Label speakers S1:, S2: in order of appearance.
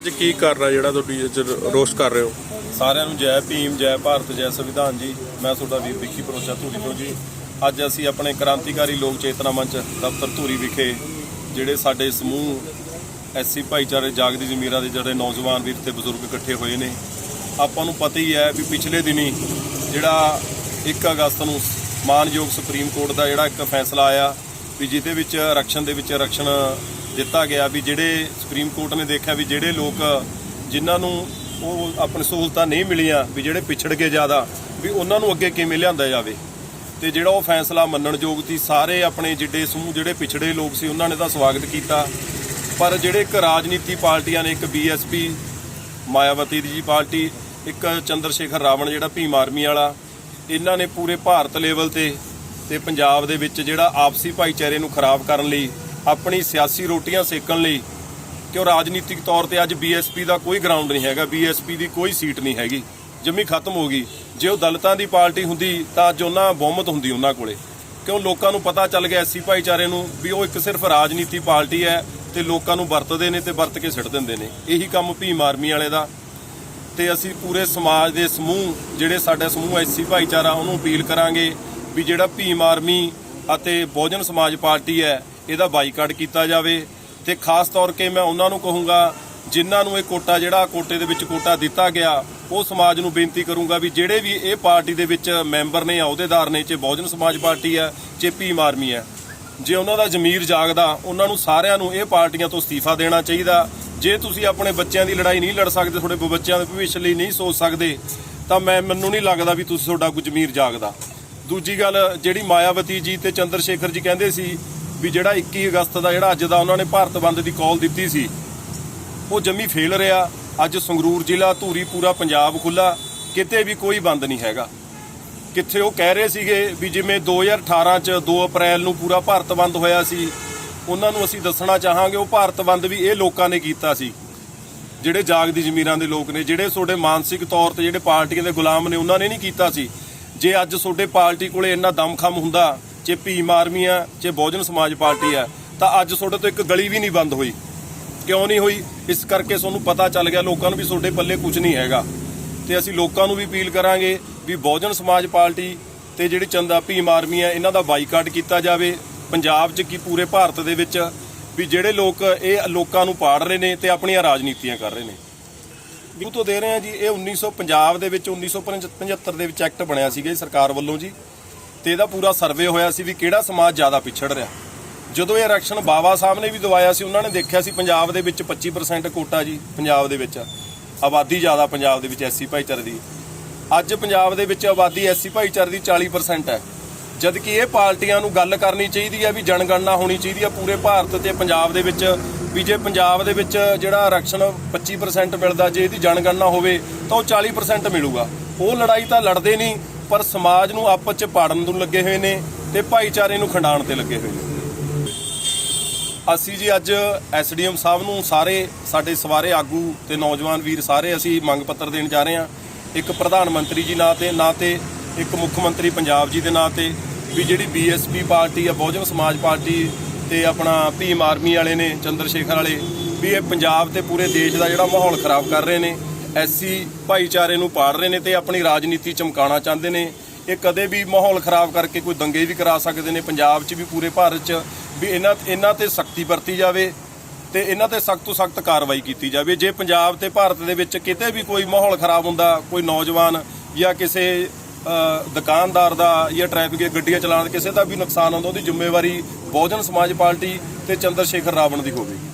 S1: ਅੱਜ ਕੀ ਕਰ ਰਿਹਾ ਜਿਹੜਾ ਤੁਹਾਡੀ ਅੱਜ ਰੋਸਟ ਕਰ ਰਹੇ ਹੋ?
S2: ਸਾਰਿਆਂ ਨੂੰ ਜੈ ਭੀਮ, ਜੈ ਭਾਰਤ, ਜੈ ਸੰਵਿਧਾਨ ਜੀ। ਮੈਂ ਤੁਹਾਡਾ ਵੀਰ ਵਿੱਕੀ ਭਰੋਸਾ ਧੂਰੀ ਤੋਂ ਜੀ। ਅੱਜ ਅਸੀਂ ਆਪਣੇ ਕ੍ਰਾਂਤੀਕਾਰੀ ਲੋਕ ਚੇਤਨਾ ਮੰਚ ਦਫ਼ਤਰ ਧੂਰੀ ਵਿਖੇ ਜਿਹੜੇ ਸਾਡੇ ਸਮੂਹ ਐਸਸੀ ਭਾਈਚਾਰੇ ਜਾਗਦੀ ਜ਼ਮੀਰਾਂ ਦੇ ਜਿਹੜੇ ਨੌਜਵਾਨ ਵੀਰ ਤੇ ਬਜ਼ੁਰਗ ਇਕੱਠੇ ਹੋਏ ਨੇ, ਆਪਾਂ ਨੂੰ ਪਤਾ ਹੀ ਹੈ ਵੀ ਪਿਛਲੇ ਦਿਨੀ ਜਿਹੜਾ 1 ਅਗਸਤ ਨੂੰ ਮਾਨਯੋਗ ਸੁਪਰੀਮ ਕੋਰਟ ਦਾ ਜਿਹੜਾ ਇੱਕ ਫੈਸਲਾ ਆਇਆ ਵੀ ਜਿਹਦੇ ਵਿੱਚ ਆਰਕਸ਼ਨ ਦੇ ਵਿੱਚ ਆਰਕਸ਼ਣ ਦਿੱਤਾ ਗਿਆ ਵੀ ਜਿਹੜੇ ਸੁਪਰੀਮ ਕੋਰਟ ਨੇ ਦੇਖਿਆ ਵੀ ਜਿਹੜੇ ਲੋਕ ਜਿਨ੍ਹਾਂ ਨੂੰ ਉਹ ਆਪਣੀ ਸਹੂਲਤਾਂ ਨਹੀਂ ਮਿਲੀਆਂ ਵੀ ਜਿਹੜੇ ਪਿਛੜ ਗਏ ਜ਼ਿਆਦਾ, ਵੀ ਉਹਨਾਂ ਨੂੰ ਅੱਗੇ ਕਿਵੇਂ ਲਿਆਂਦਾ ਜਾਵੇ। ਤੇ ਜਿਹੜਾ ਉਹ ਫੈਸਲਾ ਮੰਨਣਯੋਗ ਸੀ, ਸਾਰੇ ਆਪਣੇ ਜਿੱਡੇ ਸਮੂਹ ਜਿਹੜੇ ਪਿਛੜੇ ਲੋਕ ਸੀ, ਉਹਨਾਂ ਨੇ ਤਾਂ ਸਵਾਗਤ ਕੀਤਾ। ਪਰ ਜਿਹੜੇ ਇੱਕ ਰਾਜਨੀਤੀ ਪਾਰਟੀਆਂ ਨੇ, ਇੱਕ ਬੀਐਸਪੀ ਮਾਇਆਵਤੀ ਦੀ ਜੀ ਪਾਰਟੀ, ਇੱਕ ਚੰਦਰ ਸ਼ੇਖਰ ਰਾਵਣ ਜਿਹੜਾ ਭੀਮ ਆਰਮੀ ਵਾਲਾ, ਇਹਨਾਂ ਨੇ ਪੂਰੇ ਭਾਰਤ ਲੈਵਲ ਤੇ ਤੇ ਪੰਜਾਬ ਦੇ ਵਿੱਚ ਜਿਹੜਾ ਆਪਸੀ ਭਾਈਚਾਰੇ ਨੂੰ ਖਰਾਬ ਕਰਨ ਲਈ ਆਪਣੀ ਸਿਆਸੀ ਰੋਟੀਆਂ ਸੇਕਣ ਲਈ ਕਿਉਂ ਰਾਜਨੀਤਿਕ ਤੌਰ ਤੇ ਅੱਜ ਬੀਐਸਪੀ ਦਾ ਕੋਈ ਗਰਾਊਂਡ ਨਹੀਂ ਹੈਗਾ ਬੀਐਸਪੀ ਦੀ ਕੋਈ ਸੀਟ ਨਹੀਂ ਹੈਗੀ। ਜੰਮੀ ਖਤਮ ਹੋ ਗਈ। ਜੇ ਉਹ ਦਲਿਤਾਂ ਦੀ ਪਾਰਟੀ ਹੁੰਦੀ, ਤਾਂ ਅੱਜ ਉਹਨਾਂ ਬਹੁਮਤ ਹੁੰਦੀ ਉਹਨਾਂ ਕੋਲੇ। ਕਿਉਂ ਲੋਕਾਂ ਨੂੰ ਪਤਾ ਚੱਲ ਗਿਆ ਐਸੀ ਭਾਈਚਾਰੇ ਨੂੰ ਵੀ ਉਹ ਇੱਕ ਸਿਰਫ ਰਾਜਨੀਤੀ ਪਾਰਟੀ ਹੈ ਤੇ ਲੋਕਾਂ ਨੂੰ ਵਰਤਦੇ ਨੇ ਤੇ ਵਰਤ ਕੇ ਸਿੱਟ ਦਿੰਦੇ ਨੇ। ਇਹੀ ਕੰਮ ਭੀਮ ਆਰਮੀ ਵਾਲੇ ਦਾ। ਤੇ ਅਸੀਂ ਪੂਰੇ ਸਮਾਜ ਦੇ ਸਮੂਹ, ਜਿਹੜੇ ਸਾਡਾ ਸਮੂਹ ਐਸੀ ਭਾਈਚਾਰਾ, ਉਹਨੂੰ ਅਪੀਲ ਕਰਾਂਗੇ ਵੀ ਜਿਹੜਾ ਭੀਮ ਆਰਮੀ ਅਤੇ ਬਹੁਜਨ ਸਮਾਜ ਪਾਰਟੀ ਹੈ, ਇਹਦਾ ਬਾਈਕਾਟ ਕੀਤਾ ਜਾਵੇ। ਤੇ ਖਾਸ ਤੌਰ ਕੇ ਮੈਂ ਉਹਨਾਂ ਨੂੰ ਕਹੂੰਗਾ, ਜਿਨ੍ਹਾਂ ਨੂੰ ਇਹ ਕੋਟਾ ਜਿਹੜਾ ਕੋਟੇ ਦੇ ਵਿੱਚ ਕੋਟਾ ਦਿੱਤਾ ਗਿਆ, ਉਹ ਸਮਾਜ ਨੂੰ ਬੇਨਤੀ ਕਰੂੰਗਾ ਵੀ ਜਿਹੜੇ ਵੀ ਇਹ ਪਾਰਟੀ ਦੇ ਵਿੱਚ ਮੈਂਬਰ ਨੇ ਅਹੁਦੇਦਾਰ ਨੇ, ਚਾਹੇ ਬਹੁਜਨ ਸਮਾਜ ਪਾਰਟੀ ਹੈ, ਚਾਹੇ ਭੀਮ ਆਰਮੀ ਹੈ, ਜੇ ਉਹਨਾਂ ਦਾ ਜ਼ਮੀਰ ਜਾਗਦਾ, ਉਹਨਾਂ ਨੂੰ ਸਾਰਿਆਂ ਨੂੰ ਇਹ ਪਾਰਟੀਆਂ ਤੋਂ ਅਸਤੀਫਾ ਦੇਣਾ ਚਾਹੀਦਾ। ਜੇ ਤੁਸੀਂ ਆਪਣੇ ਬੱਚਿਆਂ ਦੀ ਲੜਾਈ ਨਹੀਂ ਲੜ ਸਕਦੇ, ਤੁਹਾਡੇ ਬੱਚਿਆਂ ਦੇ ਭਵਿੱਖ ਲਈ ਨਹੀਂ ਸੋਚ ਸਕਦੇ, ਤਾਂ ਮੈਂ, ਮੈਨੂੰ ਨਹੀਂ ਲੱਗਦਾ ਵੀ ਤੁਸੀਂ ਤੁਹਾਡਾ ਕੋਈ ਜ਼ਮੀਰ ਜਾਗਦਾ। ਦੂਜੀ ਗੱਲ, ਜਿਹੜੀ ਮਾਇਆਵਤੀ ਜੀ ਤੇ ਚੰਦਰ ਸ਼ੇਖਰ ਜੀ ਕਹਿੰਦੇ ਸੀ ਵੀ ਜਿਹੜਾ 21 ਅਗਸਤ ਦਾ ਜਿਹੜਾ ਅੱਜ ਦਾ ਉਹਨਾਂ ਨੇ ਭਾਰਤ ਬੰਦ ਦੀ ਕਾਲ ਦਿੱਤੀ ਸੀ, ਉਹ ਜੰਮੀ ਫੇਲ ਰਿਹਾ। ਅੱਜ ਸੰਗਰੂਰ ਜ਼ਿਲ੍ਹਾ, ਧੂਰੀ, ਪੂਰਾ ਪੰਜਾਬ ਖੁੱਲਾ ਕਿਤੇ ਵੀ ਕੋਈ ਬੰਦ ਨਹੀਂ ਹੈਗਾ। ਕਿੱਥੇ ਉਹ ਕਹਿ ਰਹੇ ਸੀਗੇ ਵੀ ਜਿਵੇਂ 2018 ਚ 2 ਅਪ੍ਰੈਲ ਨੂੰ ਪੂਰਾ ਭਾਰਤ ਬੰਦ ਹੋਇਆ ਸੀ, ਉਹਨਾਂ ਨੂੰ ਅਸੀਂ ਦੱਸਣਾ ਚਾਹਾਂਗੇ ਉਹ ਭਾਰਤ ਬੰਦ ਵੀ ਇਹ ਲੋਕਾਂ ਨੇ ਕੀਤਾ ਸੀ। ਜਿਹੜੇ ਜਾਗਦੀ ਜ਼ਮੀਰਾਂ ਦੇ ਲੋਕ ਨੇ, ਜਿਹੜੇ ਤੁਹਾਡੇ ਮਾਨਸਿਕ ਤੌਰ ਤੇ ਜਿਹੜੇ ਪਾਰਟੀਆਂ ਦੇ ਗੁਲਾਮ ਨੇ, ਉਹਨਾਂ ਨੇ ਨਹੀਂ ਕੀਤਾ ਸੀ। ਜੇ ਅੱਜ ਤੁਹਾਡੇ ਪਾਰਟੀ ਕੋਲੇ ਇੰਨਾ ਦਮਖਮ ਹੁੰਦਾ, ਜੇ ਭੀਮ ਆਰਮੀ ਆ, ਜੇ ਬਹੁਜਨ ਸਮਾਜ ਪਾਰਟੀ ਆ, ਤਾਂ ਅੱਜ ਤੁਹਾਡੇ ਤੋਂ ਇੱਕ ਗਲੀ ਵੀ ਨਹੀਂ ਬੰਦ ਹੋਈ। ਕਿਉਂ ਨਹੀਂ ਹੋਈ? ਇਸ ਕਰਕੇ ਤੁਹਾਨੂੰ ਪਤਾ ਚੱਲ ਗਿਆ, ਲੋਕਾਂ ਨੂੰ ਵੀ ਤੁਹਾਡੇ ਪੱਲੇ ਕੁਝ ਨਹੀਂ ਹੈਗਾ। ਤੇ ਅਸੀਂ ਲੋਕਾਂ ਨੂੰ ਵੀ ਅਪੀਲ ਕਰਾਂਗੇ ਵੀ ਬਹੁਜਨ ਸਮਾਜ ਪਾਰਟੀ ਤੇ ਜਿਹੜੀ ਚੰਦਾ ਭੀਮ ਆਰਮੀ ਹੈ ਇਹਨਾਂ ਦਾ ਬਾਈਕਾਟ ਕੀਤਾ ਜਾਵੇ। ਪੰਜਾਬ 'ਚ ਕੀ ਪੂਰੇ ਭਾਰਤ ਦੇ ਵਿੱਚ ਵੀ ਜਿਹੜੇ ਲੋਕ ਇਹ ਲੋਕਾਂ ਨੂੰ ਪਾੜ ਰਹੇ ਨੇ ਤੇ ਆਪਣੀਆਂ ਰਾਜਨੀਤੀਆਂ ਕਰ ਰਹੇ ਨੇ। ਵੀ ਤੋਂ ਦੇ ਰਹੇ ਆ ਜੀ, ਇਹ 1900 ਪੰਜਾਬ ਦੇ ਵਿੱਚ 1975 ਦੇ ਵਿੱਚ ਐਕਟ ਬਣਿਆ ਸੀਗਾ ਜੀ ਸਰਕਾਰ ਵੱਲੋਂ ਜੀ। ਤੇ ਇਹਦਾ ਪੂਰਾ ਸਰਵੇ ਹੋਇਆ ਸੀ ਵੀ ਕਿਹੜਾ ਸਮਾਜ ਜ਼ਿਆਦਾ ਪਿਛੜ ਰਿਹਾ। ਜਦੋਂ ਇਹ ਇਲੈਕਸ਼ਨ ਬਾਵਾ ਸਾਹਿਬ ਨੇ ਵੀ ਦਵਾਇਆ ਸੀ, ਉਹਨਾਂ ਨੇ ਦੇਖਿਆ ਸੀ ਪੰਜਾਬ ਦੇ ਵਿੱਚ 25% ਕੋਟਾ ਜੀ, ਪੰਜਾਬ ਦੇ ਵਿੱਚ। ਆਬਾਦੀ ਜ਼ਿਆਦਾ ਪੰਜਾਬ ਦੇ ਵਿੱਚ ਐਸੀ ਭਾਈਚਾਰੇ ਦੀ। ਅੱਜ ਪੰਜਾਬ ਦੇ ਵਿੱਚ ਆਬਾਦੀ ਐਸੀ ਭਾਈਚਾਰੇ ਦੀ 40% ਹੈ। ਜਦ ਕਿ ਇਹ ਪਾਰਟੀਆਂ ਨੂੰ ਗੱਲ ਕਰਨੀ ਚਾਹੀਦੀ ਹੈ ਵੀ ਜਨਗਣਨਾ ਹੋਣੀ ਚਾਹੀਦੀ ਹੈ ਪੂਰੇ ਭਾਰਤ ਤੇ ਪੰਜਾਬ ਦੇ ਵਿੱਚ। ਵੀ ਜੇ ਪੰਜਾਬ ਦੇ ਵਿੱਚ ਜਿਹੜਾ ਆਰਕਸ਼ਣ 25% ਮਿਲਦਾ, ਜੇ ਇਹਦੀ ਜਨਗਣਨਾ ਹੋਵੇ, ਤਾਂ ਉਹ 40% ਮਿਲੂਗਾ। ਉਹ ਲੜਾਈ ਤਾਂ ਲੜਦੇ ਨਹੀਂ, ਪਰ ਸਮਾਜ ਨੂੰ ਆਪਸ 'ਚ ਪਾੜਨ ਨੂੰ ਲੱਗੇ ਹੋਏ ਨੇ ਤੇ ਭਾਈਚਾਰੇ ਨੂੰ ਖੰਡਾਣ ਤੇ ਲੱਗੇ ਹੋਏ ਨੇ। ਅਸੀਂ ਜੀ ਅੱਜ ਐਸਡੀਐਮ ਸਾਹਿਬ ਨੂੰ ਸਾਰੇ ਸਾਡੇ ਸਵਾਰੇ ਆਗੂ ਤੇ ਨੌਜਵਾਨ ਵੀਰ ਸਾਰੇ ਅਸੀਂ ਮੰਗ ਪੱਤਰ ਦੇਣ ਜਾ ਰਹੇ ਹਾਂ। ਇੱਕ ਪ੍ਰਧਾਨ ਮੰਤਰੀ ਜੀ ਨਾਂ ਤੇ ਨਾਂ ਤੇ ਇੱਕ ਮੁੱਖ ਮੰਤਰੀ ਪੰਜਾਬ ਜੀ ਦੇ ਨਾਂ ਤੇ, ਵੀ ਜਿਹੜੀ ਬੀਐਸਪੀ ਪਾਰਟੀ ਆ, ਬਹੁਜਨ ਸਮਾਜ ਪਾਰਟੀ ਤੇ ਆਪਣਾ ਭੀਮ ਆਰਮੀ ਵਾਲੇ ਨੇ, ਚੰਦਰ ਸ਼ੇਖਰ ਵਾਲੇ, ਵੀ ਇਹ ਪੰਜਾਬ ਤੇ ਪੂਰੇ ਦੇਸ਼ ਦਾ ਜਿਹੜਾ ਮਾਹੌਲ ਖਰਾਬ ਕਰ ਰਹੇ ਨੇ ਐਸੀ ਭਾਈਚਾਰੇ ਨੂੰ ਪਾੜ ਰਹੇ ਨੇ ਤੇ ਆਪਣੀ ਰਾਜਨੀਤੀ ਚਮਕਾਉਣਾ ਚਾਹੁੰਦੇ ਨੇ। ਇਹ ਕਦੇ ਵੀ ਮਾਹੌਲ ਖਰਾਬ ਕਰਕੇ ਕੋਈ ਦੰਗੇ ਵੀ ਕਰਾ ਸਕਦੇ ਨੇ, ਪੰਜਾਬ 'ਚ ਵੀ ਪੂਰੇ ਭਾਰਤ 'ਚ, ਵੀ ਇਹਨਾਂ ਇਹਨਾਂ ਤੇ ਸਖਤੀ ਵਰਤੀ ਜਾਵੇ ਤੇ ਇਹਨਾਂ ਤੇ ਸਖਤ ਤੋਂ ਸਖਤ ਕਾਰਵਾਈ ਕੀਤੀ ਜਾਵੇ। ਜੇ ਪੰਜਾਬ ਤੇ ਭਾਰਤ ਦੇ ਵਿੱਚ ਕਿਤੇ ਵੀ ਕੋਈ ਮਾਹੌਲ ਖਰਾਬ ਹੁੰਦਾ, ਕੋਈ ਨੌਜਵਾਨ ਜਾਂ ਕਿਸੇ ਦੁਕਾਨਦਾਰ ਦਾ ਜਾਂ ਟ੍ਰੈਫਿਕ ਗੱਡੀਆਂ ਚਲਾਉਣ ਕਿਸੇ ਦਾ ਵੀ ਨੁਕਸਾਨ ਹੁੰਦਾ ਉਹਦੀ ਜ਼ਿੰਮੇਵਾਰੀ ਬਹੁਜਨ ਸਮਾਜ ਪਾਰਟੀ ਤੇ ਚੰਦਰ ਸ਼ੇਖਰ ਰਾਵਣ ਦੀ ਹੋਵੇਗੀ।